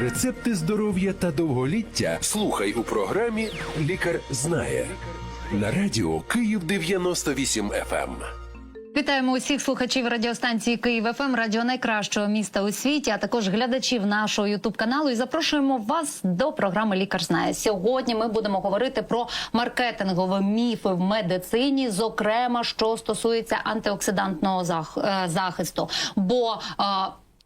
Рецепти здоров'я та довголіття слухай у програмі Лікар знає на радіо Київ 98 FM. Вітаємо усіх слухачів радіостанції Київ ФМ, радіо найкращого міста у світі, а також глядачів нашого Ютуб каналу. І запрошуємо вас до програми Лікар знає. Сьогодні ми будемо говорити про маркетингові міфи в медицині, зокрема, що стосується антиоксидантного е, захисту. Бо е,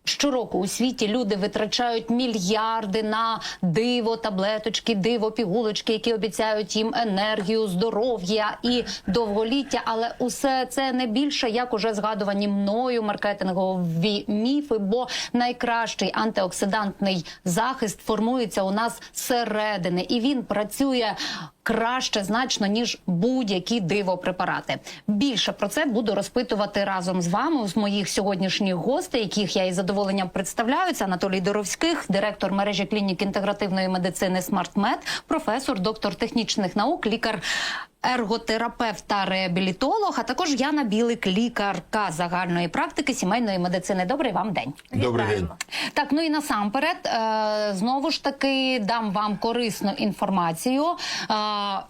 Щороку у світі люди витрачають мільярди на диво, таблеточки, диво, пігулочки, які обіцяють їм енергію, здоров'я і довголіття. Але усе це не більше як уже згадувані мною маркетингові міфи. Бо найкращий антиоксидантний захист формується у нас зсередини, і він працює. Краще значно ніж будь-які дивопрепарати. Більше про це буду розпитувати разом з вами з моїх сьогоднішніх гостей, яких я із задоволенням представляю. Це Анатолій Доровських, директор мережі клінік інтегративної медицини «Смартмед», професор, доктор технічних наук, лікар. Ерготерапевт та реабілітолог, а також Яна Білик, лікарка загальної практики сімейної медицини. Добрий вам день. Добрий день. Так, ну і насамперед, е, знову ж таки дам вам корисну інформацію. Е,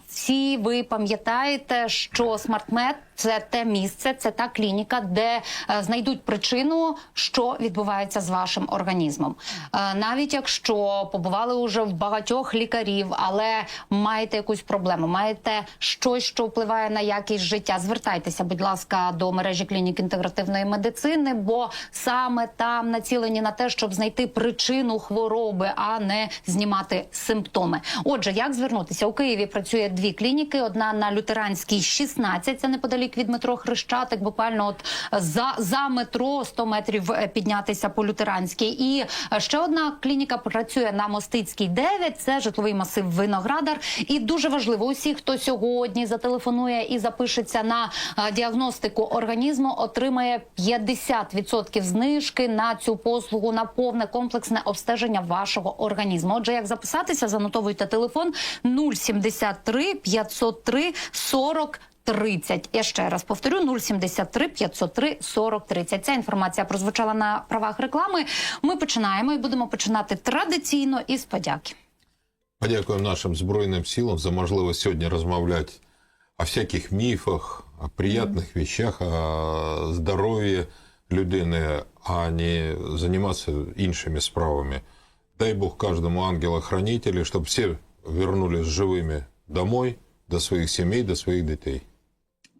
всі ви пам'ятаєте, що смартмед це те місце, це та клініка, де е, знайдуть причину, що відбувається з вашим організмом. Е, навіть якщо побували уже в багатьох лікарів, але маєте якусь проблему, маєте щось, що впливає на якість життя. Звертайтеся, будь ласка, до мережі клінік інтегративної медицини, бо саме там націлені на те, щоб знайти причину хвороби, а не знімати симптоми. Отже, як звернутися у Києві? Працює дві клініки: одна на лютеранській 16, це неподалік від метро Хрещатик, буквально от за, за метро 100 метрів е, піднятися по лютеранській. І е, ще одна клініка працює на Мостицькій 9, це житловий масив Виноградар. І дуже важливо, усі, хто сьогодні зателефонує і запишеться на е, діагностику організму, отримає 50% знижки на цю послугу на повне комплексне обстеження вашого організму. Отже, як записатися, занотовуйте телефон 073 503 40 30. Я ще раз повторю 073 503 40 30. Ця інформація прозвучала на правах реклами. Ми починаємо і будемо починати традиційно із подяки. Подякуємо нашим Збройним силам за можливість сьогодні розмовляти о всяких міфах, о приятних вещах, о здоров'ї людини, а не займатися іншими справами. Дай Бог кожному ангелу-хранителю, щоб всі вернулись живими домой, до своїх сімей, до своїх дітей.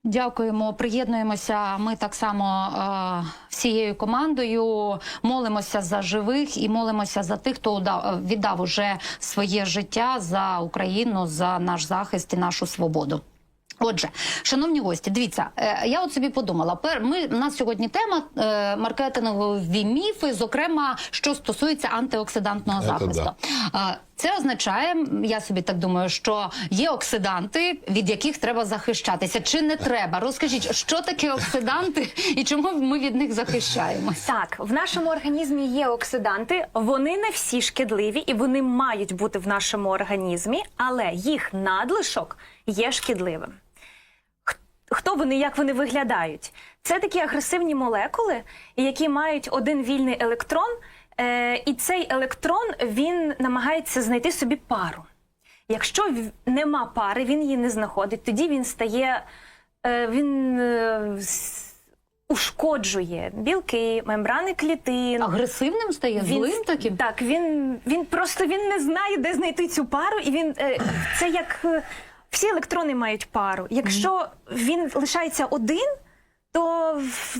Дякуємо, приєднуємося. Ми так само е, всією командою молимося за живих і молимося за тих, хто удав, віддав уже своє життя за Україну, за наш захист і нашу свободу. Отже, шановні гості, дивіться, е, я от собі подумала. Ми у нас сьогодні тема е, маркетингові міфи, зокрема, що стосується антиоксидантного Це захисту. Це означає, я собі так думаю, що є оксиданти, від яких треба захищатися. Чи не треба? Розкажіть, що таке оксиданти і чому ми від них захищаємося? Так, в нашому організмі є оксиданти. Вони не всі шкідливі і вони мають бути в нашому організмі, але їх надлишок є шкідливим. Хто вони, як вони виглядають? Це такі агресивні молекули, які мають один вільний електрон, е, і цей електрон він намагається знайти собі пару. Якщо нема пари, він її не знаходить, тоді він стає. е, Він е, ушкоджує білки, мембрани клітин. Агресивним стає злим таким? Так, він, він просто він не знає, де знайти цю пару, і він е, це як е, всі електрони мають пару. Якщо він лишається один, то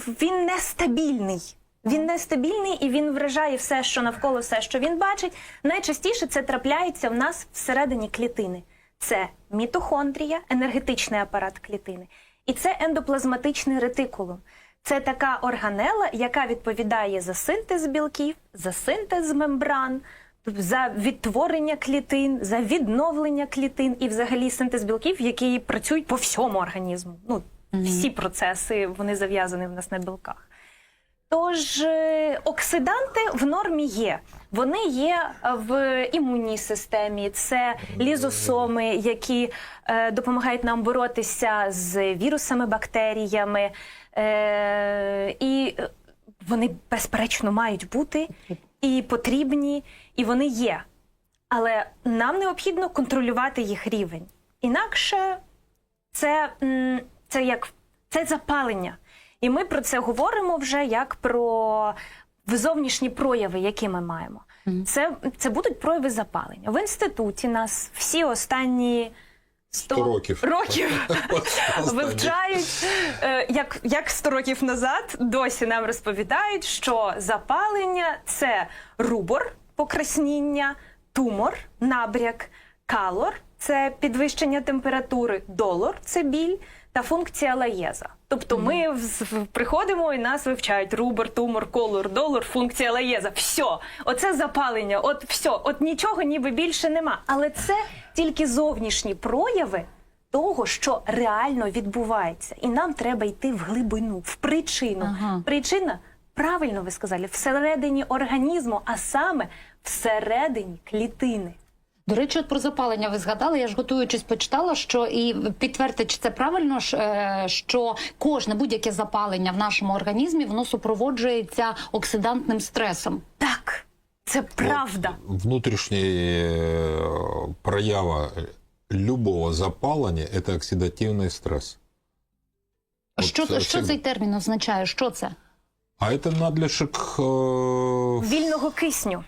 він нестабільний. Він нестабільний і він вражає все, що навколо, все, що він бачить. Найчастіше це трапляється в нас всередині клітини. Це мітохондрія, енергетичний апарат клітини, і це ендоплазматичний ретикулум. Це така органела, яка відповідає за синтез білків, за синтез мембран, за відтворення клітин, за відновлення клітин і взагалі синтез білків, які працюють по всьому організму. Ну, всі процеси вони зав'язані в нас на білках. Тож е, оксиданти в нормі є. Вони є е, в імунній системі, це лізосоми, які е, допомагають нам боротися з вірусами, бактеріями. Е, і е, вони безперечно мають бути. і потрібні, і вони є. Але нам необхідно контролювати їх рівень. Інакше це, це як це запалення. І ми про це говоримо вже як про зовнішні прояви, які ми маємо. Це, це будуть прояви запалення. В інституті нас всі останні 100 100 років. років вивчають, е, як, як 100 років назад досі нам розповідають, що запалення це рубор, покрасніння, тумор, набряк, калор це підвищення температури, долор це біль та функція лаєза. Тобто ми приходимо і нас вивчають рубор, тумор, колор, долар, функція лаєза. Все, оце запалення, от все, от нічого ніби більше нема. Але це тільки зовнішні прояви того, що реально відбувається, і нам треба йти в глибину, в причину. Ага. Причина, правильно ви сказали, всередині організму, а саме всередині клітини. До речі, от про запалення ви згадали. Я ж готуючись почитала, що і підтвердьте, чи це правильно е, що кожне будь-яке запалення в нашому організмі воно супроводжується оксидантним стресом. Так, це правда. Внутрішня проява любого запалення – це оксидативний стрес. От що це- що цей термін означає? Що це? А це надлишок е, Вільного кисню.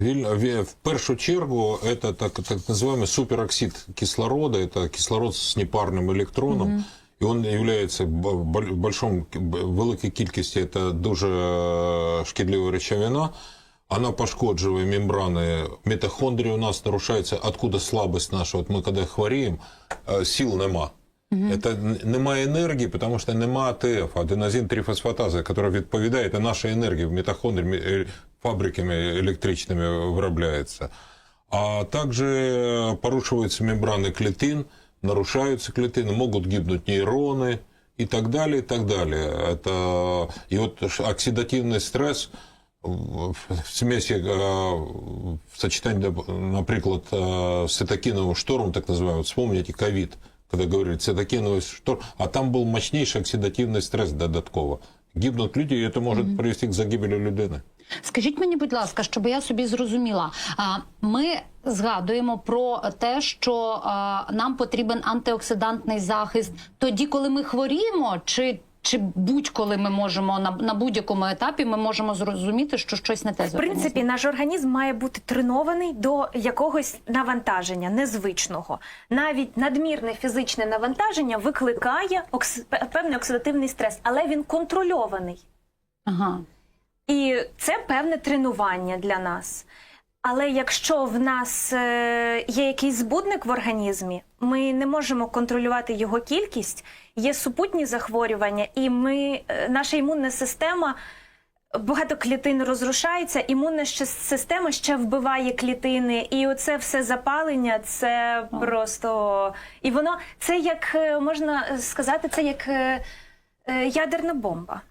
Віль- ві- В першу чергу это так, так называемый супероксид кислорода, это кислород с непарним електроном, і він являється б- б- большом б- великій кількості, це дуже е, шкідлива речовина. Она пошкоджує мембрани митохондрії у нас нарушається, откуда слабость наша. От ми коли хворіємо, е, сил нема. Это н- немає енергії, тому що нема АТФ, аденозин трифосфатаза, яка відповідає, це наша енергія в митохондрії, мі- е, фабриками електричними виробляється. А также порушиваются мембраны клетин, нарушаются клетины, могут гибнуть нейроны и так далее, и так далее. Это, и вот ш- оксидативный стресс в в смесі, е, в сочетании, доп- наприклад, е, з цитокиновым штормом, так называемый, вот вспомните ковид, когда говорили цитокиновый шторм, а там был мощнейший оксидативный стресс додатково. Гибнуть люди, і це може привести к загибелі людини. Скажіть мені, будь ласка, щоб я собі зрозуміла. Ми згадуємо про те, що нам потрібен антиоксидантний захист тоді, коли ми хворіємо, чи, чи будь-коли ми можемо на, на будь-якому етапі ми можемо зрозуміти, що щось не те В принципі, наш організм має бути тренований до якогось навантаження незвичного. Навіть надмірне фізичне навантаження викликає окс... певний оксидативний стрес, але він контрольований. Ага. І це певне тренування для нас. Але якщо в нас е, є якийсь збудник в організмі, ми не можемо контролювати його кількість, є супутні захворювання, і ми, е, наша імунна система. Багато клітин розрушається, імунна система ще вбиває клітини, і оце все запалення, це просто і воно це як е, можна сказати, це як ядерна бомба.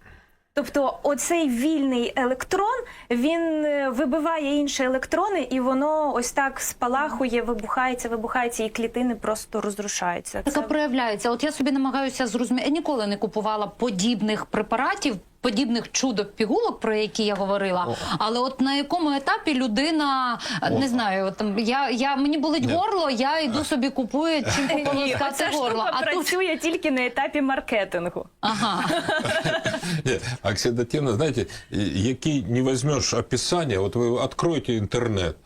Тобто, оцей вільний електрон він е, вибиває інші електрони, і воно ось так спалахує, вибухається, вибухається, і клітини просто розрушаються. Така проявляється. От я собі намагаюся зрозуміти. Я ніколи не купувала подібних препаратів, подібних чудо-пігулок, про які я говорила. Але от на якому етапі людина не знаю, там я, я мені болить горло, я йду собі купую чим Ні, пополоскати горло. А тут тільки на етапі маркетингу. ага. Оксидативно, знаете, який не возьмешь описание, вот вы откроете интернет,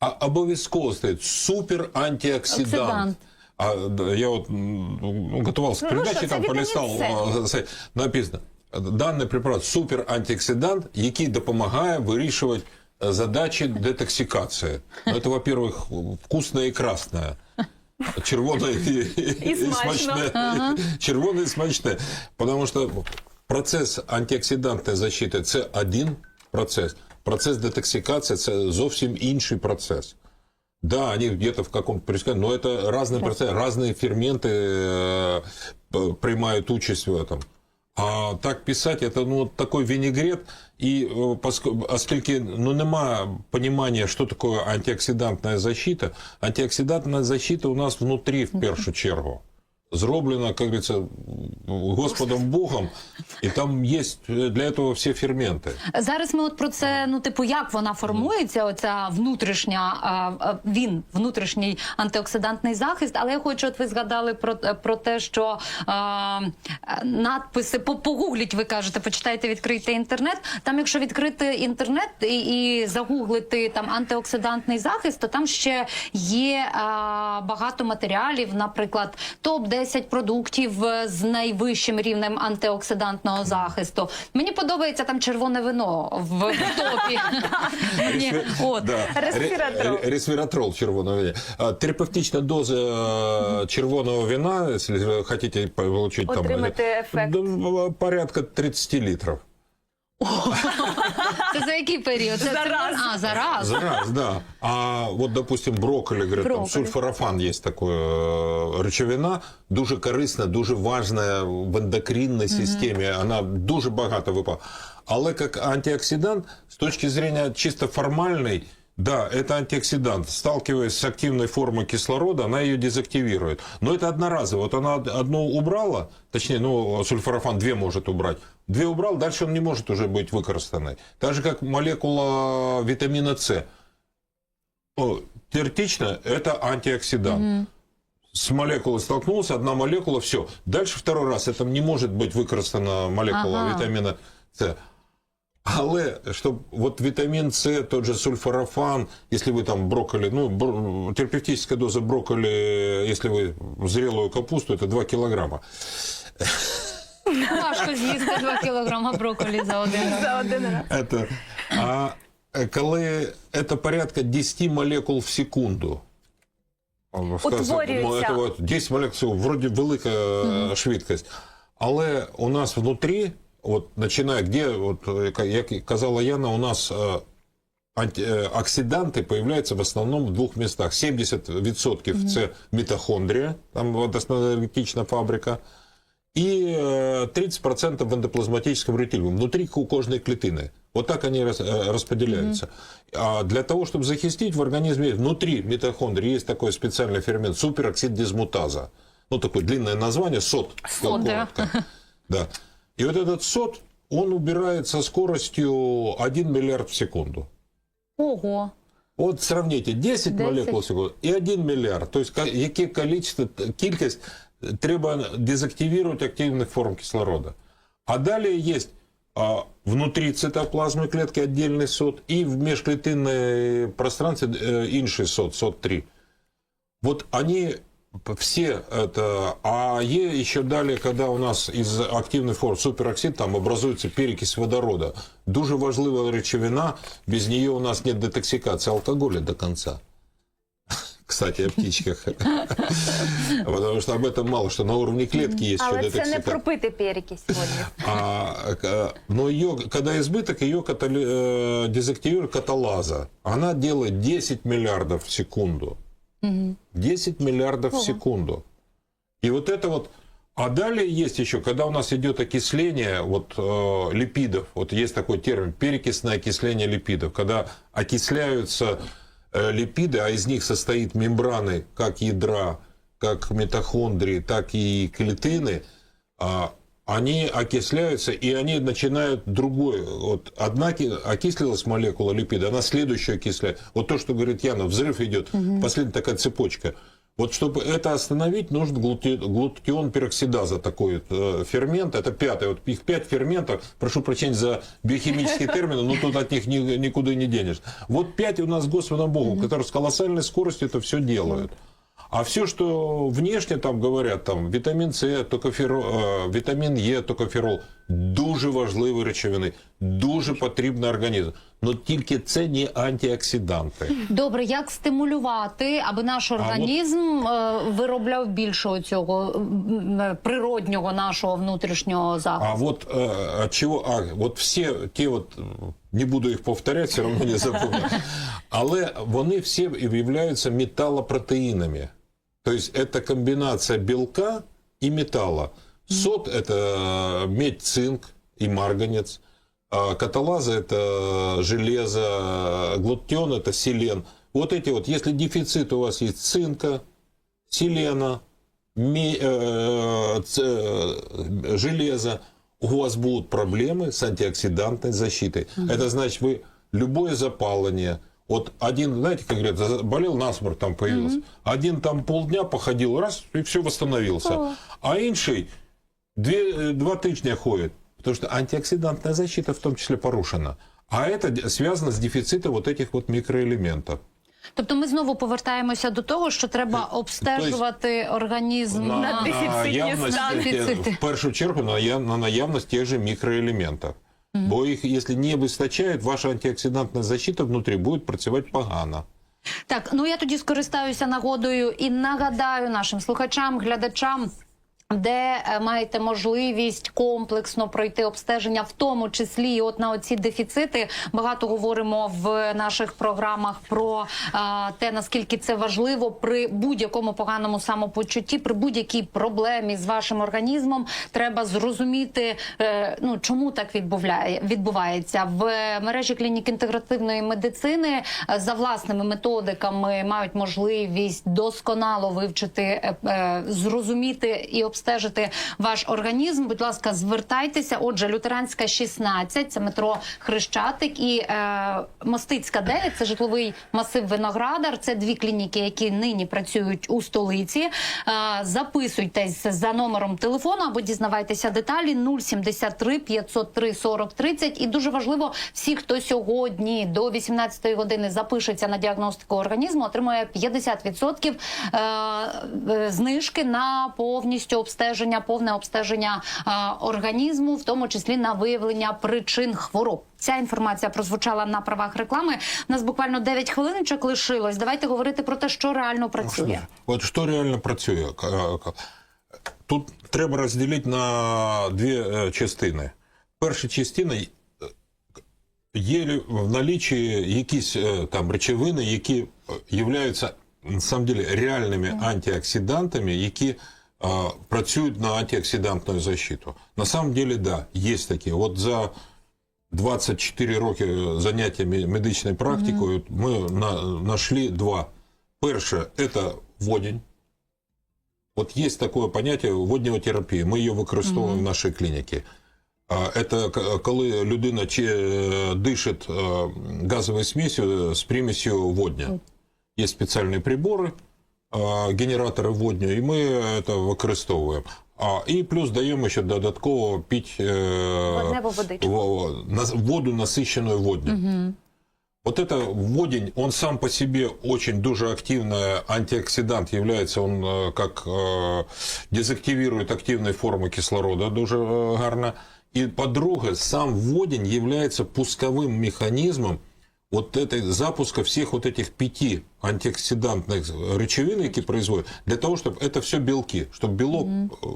а обов'язково стоит супер антиоксидант. Оксидант. А я вот ну, готовился к Ну, передаче, що, там полистал, написано, даний препарат супер антиоксидант, який допомагає вирішувати е, задачі детоксикації. Ну, это, во-первых, вкусное и красное. Червоне і, і, смачно. смачне. Червоне і смачне. Потому що процес антиоксидантної защити це один процес. Процес детоксикації це зовсім інший процес. Да, они где-то в каком-то происходят, но это разные процессы, разные ферменты э, п- принимают участь в этом. А так писать, это ну, такий такой винегрет, и э, оскільки ну, нема понимания, что такое антиоксидантная защита, антиоксидантная защита у нас внутри в першу чергу. Зроблено, как говорится, Господом Богом, и там есть для этого все ферменты. Зараз ми от про це, ну типу, як вона формується, оця внутрішня він, внутрішній антиоксидантний захист. Але я хочу, от ви згадали про, про те, що а, надписи погугліть, ви кажете, почитайте, відкрийте інтернет. Там, якщо відкрити інтернет і, і загуглити там антиоксидантний захист, то там ще є а, багато матеріалів, наприклад, топ 10 продуктів е, з найвищим рівнем антиоксидантного захисту. Мені подобається там червоне вино в, в топі. Мені- От. Да. Resveratrol. Ре- Resveratrol червоного вина. А, Терапевтичная доза э, червоного вина, если вы хотите получить там... Отримати э, ефект. да, порядка 30 литров. Це за який період? Це, За це- раз. А, за раз. За раз, да. А вот, допустим, брокколи, говорят, там Брокколи. сульфорафан есть такое э, речовина, дуже корисна, дуже важна в ендокринній системі. Вона дуже багато випала. Але як антиоксидант, з точки зрения чисто формальной, да, это антиоксидант. Сталкиваясь с активной формой кислорода, она ее дезактивирует. Но это одноразово. Вот она од- одну убрала, точнее, ну, сульфорафан две может убрать. Две убрал, дальше он не может уже быть выкористанной. Так же, как молекула витамина С. О, теоретично это антиоксидант. С молекулой столкнулся, одна молекула, все. Дальше второй раз это не может быть використана молекула Ага. вітаміна С. Але щоб вот витамин С, тот же сульфорафан, если вы там брокколи, ну, бро- терапевтическая доза брокколи, если вы зрелую капусту, это 2 килограмма. Важко з'їсти 2 кілограма брокколі за один раз. За один раз. Это, а е, коли это порядка 10 молекул в секунду. Утворюється. Это вот 10 молекул, всього, вроде велика е, швидкость. Але у нас внутрі, от починає, де, от, е, як казала Яна, у нас е, анти, е, оксиданти появляються в основному в двох містах. 70% це мітохондрія, там от основна енергетична фабрика, и э, 30% в эндоплазматическом ретильме, внутри ку- кожной клетины. Вот так они рас- э, распределяются. А для того, чтобы захистить в организме, внутри митохондрии есть такой специальный фермент, супероксид дисмутаза. Ну, такое длинное название, СОТ. СОТ, да. коротко. Да. И вот этот СОТ, он убирает со скоростью 1 миллиард в секунду. Ого. От сравните 10 10. молекул в секунду і 1 мільярд. Тобто, яке количество, кількість треба дезактивувати активних форм кислорода. А далі є а, внутрі цитоплазми клетки отдельный сот і в межклетинной пространстве э, інший сот, сот-3. Вот они все это, а е еще далее, когда у нас из активной формы супероксид, там образуется перекись водорода. Дуже важлива речовина, без нее у нас нет детоксикации алкоголя до конца. Кстати, о птичках. Потому что об этом мало, что на уровне клетки есть еще Але це не пропити перекись. А, но ее, когда избыток, ее э, дезактивирует каталаза. Она делает 10 миллиардов в секунду. 10 миллиардов в секунду. И вот это вот... А далее есть еще, когда у нас идет окисление вот, э, липидов, вот есть такой термин, перекисное окисление липидов, когда окисляются э, липиды, а из них состоит мембраны как ядра, как митохондрии, так и клетины, а, они окисляются, и они начинают другой. Вот одна ки- окислилась молекула липида, она следующую окисляет. Вот то, что говорит Яна, взрыв идет, последняя такая цепочка. Вот чтобы это остановить, нужен глутион пероксидаза, такой э, фермент. Это пятый. Вот их пять ферментов. Прошу прощения за биохимические термины, но тут от них ни- никуда не денешь. Вот пять у нас, Господа Богу, которые с колоссальной скоростью это все делают. А все, что внешне там говорят, там вітамін С, токоферол, е, вітамін Е, токоферол, дуже важливі речовини, дуже потрібно організму. Но тільки це не антиоксиданти. Добре, як стимулювати, аби наш організм е, виробляв більше цього природнього нашого внутрішнього захисту? А э, от чего, а, вот все те вот, м, не буду їх повторять, все равно не забуду, але вони всі являються металлопротеїнами. То есть это комбинация белка и металла. Сод – это медь, цинк и марганец. А каталаза – это железо, глутион – это селен. Вот эти вот, если дефицит у вас есть цинка, селена, ми- э, ц- э, железо, у вас будут проблемы с антиоксидантной защитой. Это значит, вы любое запаление, вот один, знаете, как говорят, заболел насморк там появился, один там полдня походил, раз, и все восстановился. А інший две, э, два тижня ходит, потому что антиоксидантная защита в том числе порушена. А это д- связано с дефицитом вот этих вот микроэлементов. Тобто ми знову повертаємося до того, що треба обстежувати організм На дефіцитні наявність, стани. е, Дефіцити. в першу чергу на, я- на наявність тих же мікроелементів. Бо їх, якщо не вистачає, ваша антиоксидантна защита внутрі буде працювати погано. Так, ну я тоді скористаюся нагодою і нагадаю нашим слухачам, глядачам. Де е, маєте можливість комплексно пройти обстеження, в тому числі і от на оці дефіцити. Багато говоримо в наших програмах про е, те, наскільки це важливо при будь-якому поганому самопочутті, при будь-якій проблемі з вашим організмом. Треба зрозуміти, е, ну чому так відбувляє, відбувається в мережі клінік інтегративної медицини е, за власними методиками мають можливість досконало вивчити, е, е, зрозуміти і обстежити ваш організм. Будь ласка, звертайтеся. Отже, лютеранська 16, це метро Хрещатик і е, Мостицька 9, це житловий масив Виноградар. Це дві клініки, які нині працюють у столиці. Е, записуйтесь за номером телефону або дізнавайтеся деталі 073 503 40 30. І дуже важливо, всі, хто сьогодні до 18 години запишеться на діагностику організму, отримує 50% е, е, знижки на повністю обстеження, повне обстеження е, організму, в тому числі на виявлення причин хвороб. Ця інформація прозвучала на правах реклами. У нас буквально 9 хвилиночок лишилось. Давайте говорити про те, що реально працює. От що реально працює? К- Тут треба розділити на дві е, частини. Перша частина е, є в налічі якісь е, там речовини, які являються на самом деле реальними антиоксидантами, які е, працюють на антиоксидантну защиту. На самом деле, да, є такі. От за 24 роки заняття мі- медичною практикою ми на, знайшли два. Перше це водень. От є таке поняття воднеотерапія. Ми її використовуємо в нашій клініці. А, Це к- коли людина чи- е, дишить е, газовою смесью з примесью водня. Є спеціальні прибори, е, генератори водню, і ми це використовуємо. А, і плюс даємо ще додатково пити е, Водневу водичку. во- нас- воду, насыщенную воднем. Вот это водень, он сам по себе очень дуже активный антиоксидант является, он э, как э, дезактивирует активные формы кислорода дуже э, гарно. И по-друге, сам водень является пусковым механизмом вот этой запуска всех вот этих пяти антиоксидантных речовин, які производят, для того, чтобы это все белки, чтобы белок э,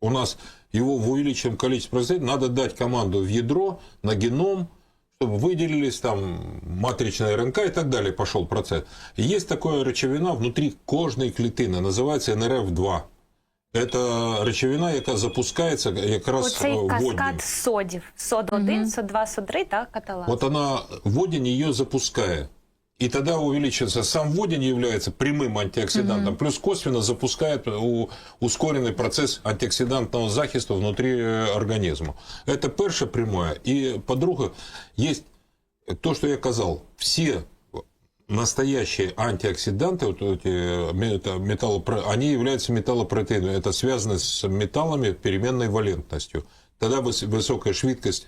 у нас его в увеличенном количестве производить, надо дать команду в ядро, на геном, чтобы выделились там матричная РНК и так далее, пошел процесс. Есть такая речовина внутри кожной клетины, называется НРФ-2. Это речовина, яка запускається якраз Оцей е, воднем. каскад содів. Сод 1, сод 2, сод 3, так, каталаз. Вот она, водень ее запускает. И тогда увеличивается, сам водень является прямым антиоксидантом, плюс косвенно запускает у- ускоренный процесс антиоксидантного захисту внутри организма. Это перше прямое. И, по-друге, есть то, что я сказал, все настоящие антиоксиданты, вот эти мета- металлопро- они являются металлопротеинами. Это связано с металлами переменной валентностью. Тогда выс- высокая швидкость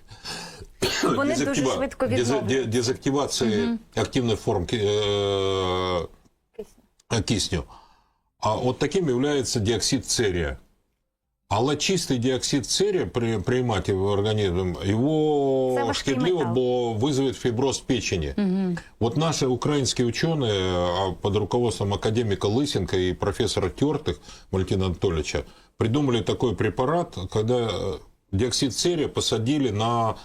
Вони дуже дезактива- швидко деза- відновлюють. де- дезактивации активных форм ки- э, кисню. А вот таким является диоксид церия. Але чистий діоксид церія при прийматі в організм, Це його важкий шкідливо, метал. бо визовет фіброз печени. Вот наши украинские ученые а, под руководством академика Лысенко и профессора Тертых Валентина Анатольевича придумали такой препарат, когда э, диоксид церия посадили на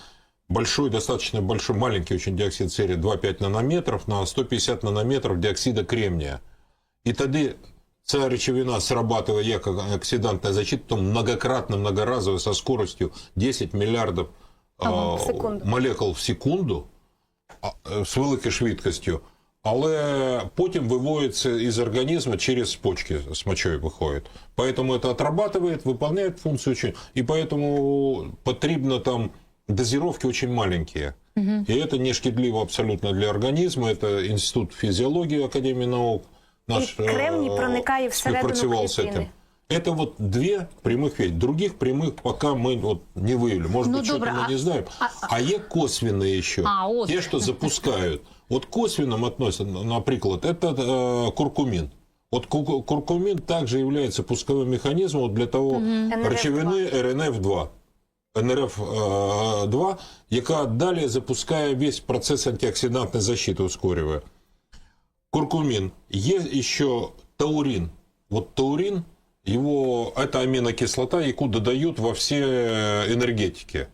большой, достаточно большой, маленький очень диоксид церия, 2,5 нанометров на 150 нанометров диоксида кремния. И тогда ця речовина срабатывая як оксидантная защита, потом многократно, многоразово со скоростью 10 миллиардов Ага, а, в секунду. молекул в секунду а, е, з великою швидкістю. але потім виводиться із організму через почки з мочою виходить. Поэтому это отрабатывает, выполняет функцию очень, и поэтому потрібно там дозировки очень маленькие. И это не шкідливо абсолютно для организма. Это Институт физиологии Академии наук. Наш, І кремній э, проникає всередину співпрацював з клітини. этим. Это вот две прямых вещи. Других прямых пока мы вот не выявили. Может Ну, быть, что-то добре, мы а- не знаем. а- А, есть косвенные еще. А, от. Те, что запускают. Вот к косвенным относят, например, это э, куркумин. Вот ку- куркумин также является пусковым механизмом для того НРФ-2. речовини РНФ-2. НРФ-2, яка далі запускає весь процес антиоксидантної защити, ускорює. Куркумин. Есть еще таурин. Вот таурин, его, это аминокислота, яку додают во все энергетики.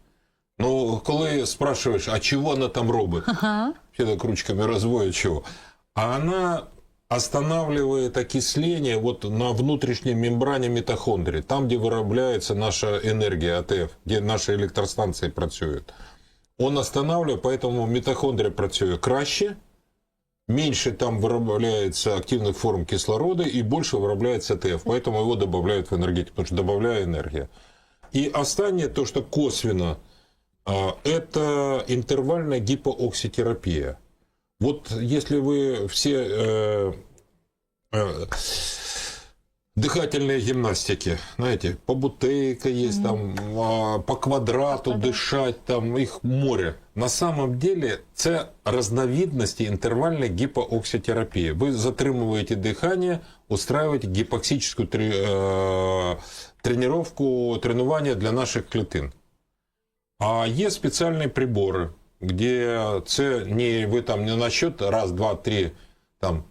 Ну, коли спрашиваешь, а чего она там робит? Все так ручками разводят чего. А она останавливает окисление вот на внутренней мембране митохондрии, там, где вырабатывается наша энергия АТФ, где наши электростанции працюют. Он останавливает, поэтому митохондрия працює краще, меньше там вырабатывается активных форм кислорода и больше вырабатывается ТФ. Поэтому его добавляют в энергетику, потому что добавляя энергия. И останнее, то, что косвенно, а, это интервальная гипоокситерапия. Вот если вы все э, э, дыхательные гимнастики, знаете, по бутейка есть, там, а, по квадрату дышать, там их море. На самом деле це разновидности интервальной гипоокситерапии. Вы затримываете дыхание, устраиваете гипоксическую трени- э, тренировку, тренування для наших клітин. А є спеціальні прибори, де це не ви там не на счет раз, два, три там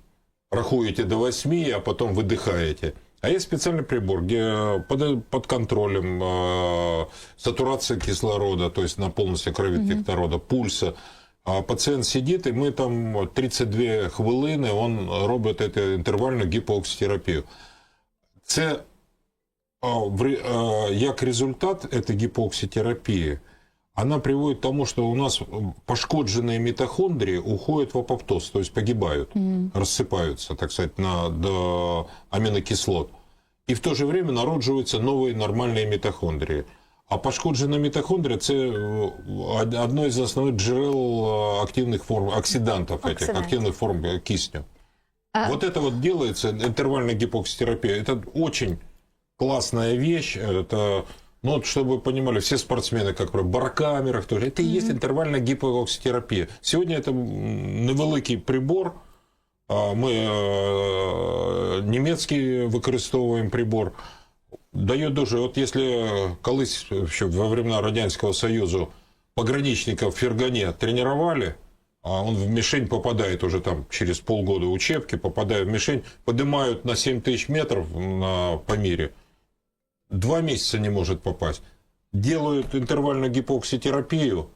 рахуете до восьми, а потом выдыхаете. А есть специальный прибор, где под, под контролем э, сатурация кислорода, то есть на полностью крови кислорода, пульса. А пацієнт сидить, і ми там 32 хвилини, він робить эту інтервальну гіпоокситерапію. Це а, в ре- а, як результат этой гипокситерапии, она приводит к тому, что у нас пошкодженные митохондрии уходят в апоптоз, то есть погибают, рассыпаются, так сказать, на, до аминокислот. И в то же время народжуются новые нормальные митохондрии. А пошкоджена митохондрія – це е, од- одно із основних джерел е, активних форм, оксидантов, этих, Оксидантів. активных форм е, кисню. А- Вот это вот делается, интервальная гипокситерапия. Это очень классная вещь. Это, ну, вот, чтобы вы понимали, все спортсмены, как правило, барокамерах тоже. Это и есть интервальная гипокситерапия. Сегодня это м, невеликий прибор. А, Ми е, німецький використовуємо прибор. Дає дуже, от якщо колись ще во времена Радянського Союзу пограничников в Фергане тренировали, а он в мишень попадает уже там через полгода учебки, попадая в мишень, поднимают на 7 тысяч метров на, по мире, два месяца не может попасть. Делают интервальную гипокситерапию,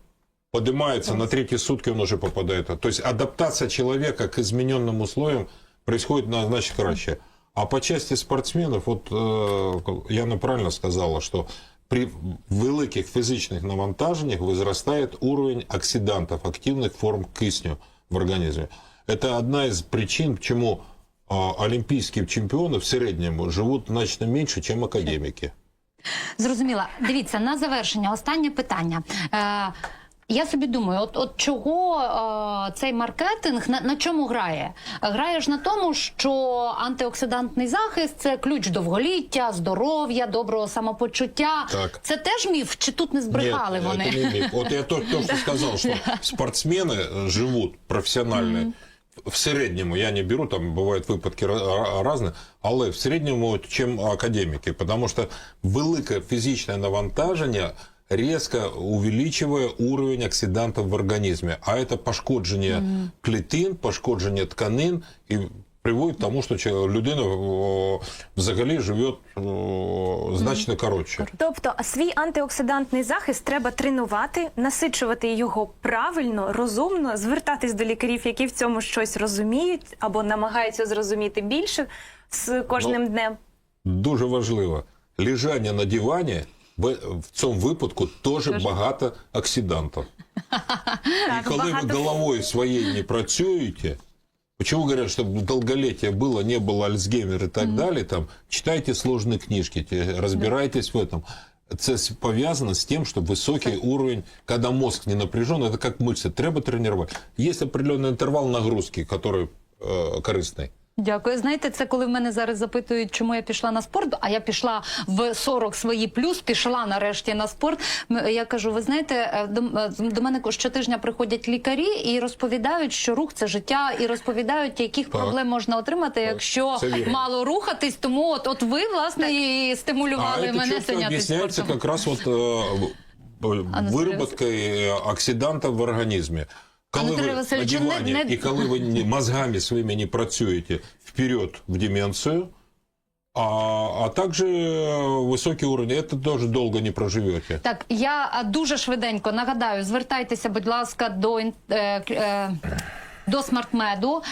поднимается, на третьи сутки он уже попадает. То есть адаптация человека к измененным условиям происходит на, значит краще. А по части спортсменов, вот э, Яна правильно сказала, что при великих фізичних навантаженнях возрастает уровень оксидантов, активных форм кисню в организме. Это одна из причин, почему а, олимпийские чемпионы в среднем живут значно меньше, чем академики. Зрозуміла. Дивіться, на завершення, останнє питання. Е, я собі думаю, от, от чого е, цей маркетинг на, на чому грає? Грає ж на тому, що антиоксидантний захист це ключ довголіття, здоров'я, доброго самопочуття. Так. Це теж міф, чи тут не збрехали Нет, вони? это не миф. Вот я то, то, что сказал, что спортсмены э, живут профессиональные. В середньому, я не беру, там бувають випадки різні, але в середньому, чим академіки, тому що велике фізичне навантаження резко увеличивая уровень оксидантов в организме. А это пошкодження клітин, пошкодження тканин і приводить к тому, що людина взагалі живе значно коротше. Тобто, а свій антиоксидантний захист треба тренувати, насичувати його правильно, розумно, звертатись до лікарів, які в цьому щось розуміють або намагаються зрозуміти більше з кожним Ну, днем. Дуже важливо. Лежання на дивані в цьому випадку теж багато оксидантів. І коли ви головою своєю не працюєте, Почему говорят, чтобы долголетие было, не было Альцгеймер и так далее, там, читайте сложные книжки, те- разбирайтесь в этом. С- пов'язано з тим, що високий уровень, когда мозг не напряжен, это как мышцы, треба тренувати. Є определенный інтервал нагрузки, который э, корисний. Дякую. Знаєте, це коли в мене зараз запитують, чому я пішла на спорт, а я пішла в 40 свої плюс, пішла нарешті на спорт. М, Я кажу, ви знаєте, е, до, е, до мене щотижня приходять лікарі і розповідають, що рух це життя, і розповідають, яких Так. проблем можна отримати, якщо це вірно. мало рухатись. Тому от, от ви власне і А стимулювали это мене четко зайнятися объясняется спортом. как раз вот э, в- Анатолий выработкой оксидантов в организме. Коли Анатолій ви Васильович, на не- дивані, не- і коли ви не- мозгами своїми не працюєте вперед в деменцию, а, а также э, высокий уровень, это тоже долго не проживете. Так, я а, дуже швиденько нагадаю, звертайтеся, будь ласка, до ін- е, к- е, до смартмеду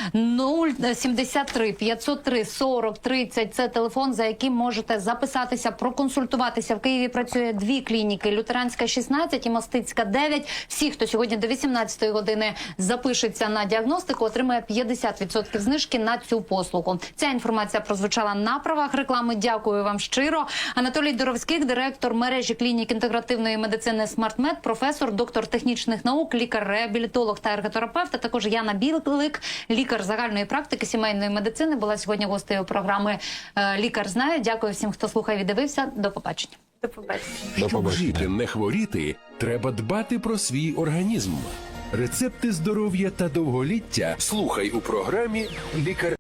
073 503 40 30. Це телефон, за яким можете записатися, проконсультуватися. В Києві працює дві клініки: Лютеранська 16 і Мостицька 9. Всі, хто сьогодні до 18 години запишеться на діагностику, отримає 50% знижки на цю послугу. Ця інформація прозвучала на правах реклами. Дякую вам щиро. Анатолій Доровських, директор мережі клінік інтегративної медицини «Смартмед», професор, доктор технічних наук, лікар-реабілітолог та ерготерапевт. А також Яна Білик, лікар загальної практики сімейної медицини. Була сьогодні гостею програми е, Лікар знає. Дякую всім, хто слухає, і дивився. До побачення. До побачення. До Щоб жити, не хворіти, треба дбати про свій організм. Рецепти здоров'я та довголіття слухай у програмі Лікар